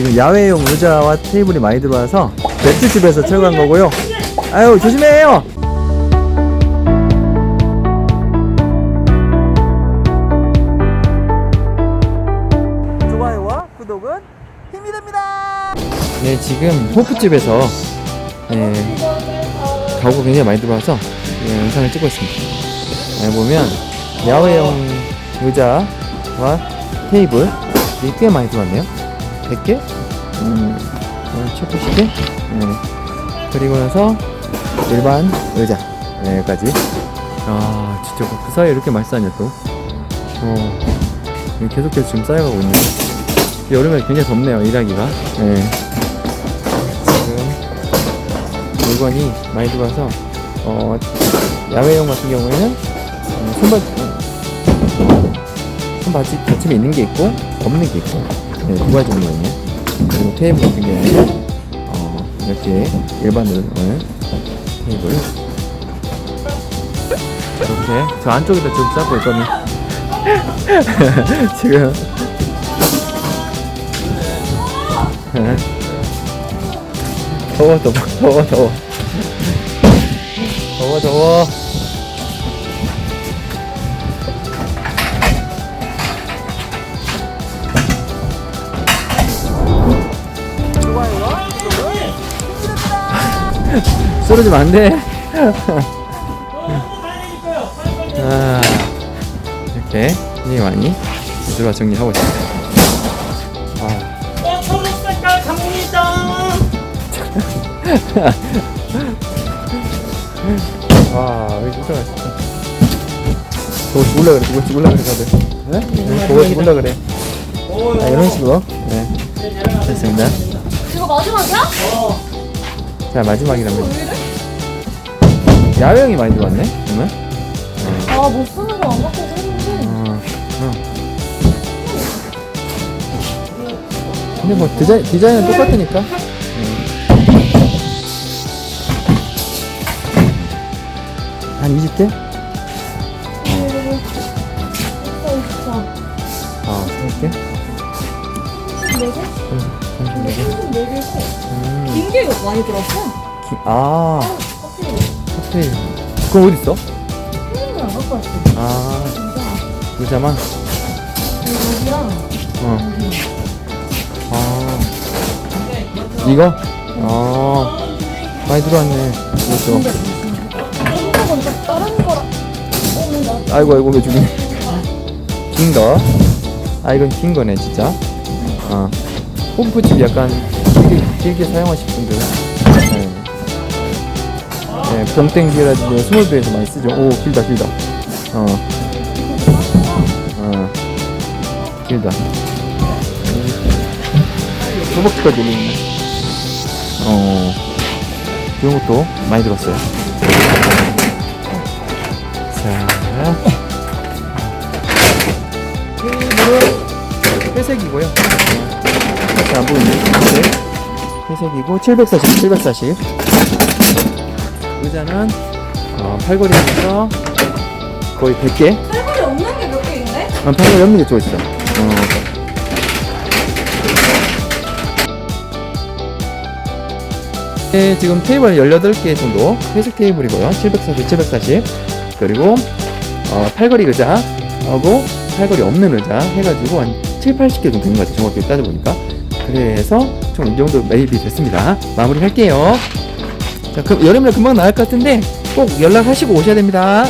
지금 야외용 의자와 테이블이 많이 들어와서 맥주집에서 철거한 거고요. 아유 조심해요. 좋아요와 구독은 힘이 됩니다. 네 지금 호프집에서 네, 가구가 굉장히 많이 들어와서 네, 영상을 찍고 있습니다. 여기 보면 야외용 의자와 테이블이 꽤 많이 들어왔네요. 100개? 음, 어, 첫 90개? 네. 그리고 나서 일반 의자 네, 여기까지. 아 진짜 그 사이에 이렇게 많이 쌓냐 또. 어, 계속해서 지금 쌓여가고 있네요. 여름에 굉장히 덥네요 일하기가. 네. 지금 물건이 많이 들어와서 어, 야외용 같은 경우에는 어, 손받 손받치 받침이 있는 게 있고 없는 게 있고 네, 두 가지 종류거든요. 그리고 테이블 같은 경우에는 어, 이렇게 일반 으로 오는 테이블 이렇게 저 안쪽에다 지금 쌓고 있거든요. 지금 더워 더워 더워 더워 더워 더워 쓰러지면 안 돼 아, 이렇게 굉장히 많이 들어와 정리하고 있습니다 아, 어, 초록 색깔 갑니다. 와, 여기 진짜 맛있다. 저거 죽을라 그래, 저거 죽을라 그래, 다들. 네? 네, 저거 죽을라 그래. 아, 이런 식으로. 네. 됐습니다. 이거 마지막이야? 자, 마지막이라면. 야외형이 많이 들어왔네, 그러면? 아, 못 쓰는 거 안 갖고 했는데. 어, 어. 근데 뭐, 디자인, 디자인은 똑같으니까. 음. 한 20대? 아, 30개? 34개? 34개? 34개 긴게 많이 들었어. 기- 아, 커피. 커피. 그거 어디 있어? 안 갖고 왔어. 아, 진짜. 의자만? 여기랑 어. 아. 이거? 아. 많이 들어왔네. 이것도. 다른 거랑. 어, 나 아이고, 아이고, 왜 죽이네. 긴 거. 아, 이건 긴 거네, 진짜. 어. 홈프집 약간 길게, 길게 사용하실 분들. 네. 네, 봉땡기라든지 스몰드에서 많이 쓰죠. 오, 길다, 길다. 어. 어. 길다. 소복지까지 있네. 어. 이런 것도 많이 들었어요. 자. 테이블은 회색이고요. 자, 안 보이네. 네. 회색이고 740, 740. 의자는 어, 팔걸이에서 거의 100개. 팔걸이 없는 게 몇 개 있네? 아, 팔걸이 없는 게 좋아 있어. 어. 네, 지금 테이블 18개 정도 회색 테이블이고요. 740, 740. 그리고 어, 팔걸이 의자하고 팔걸이 없는 의자 해가지고 한 7, 80개 정도 되는 것 같아요. 정확히 따져보니까. 그래서 총 이 정도 매입이 됐습니다. 마무리 할게요. 자, 그럼 여름에 금방 나갈 것 같은데 꼭 연락하시고 오셔야 됩니다.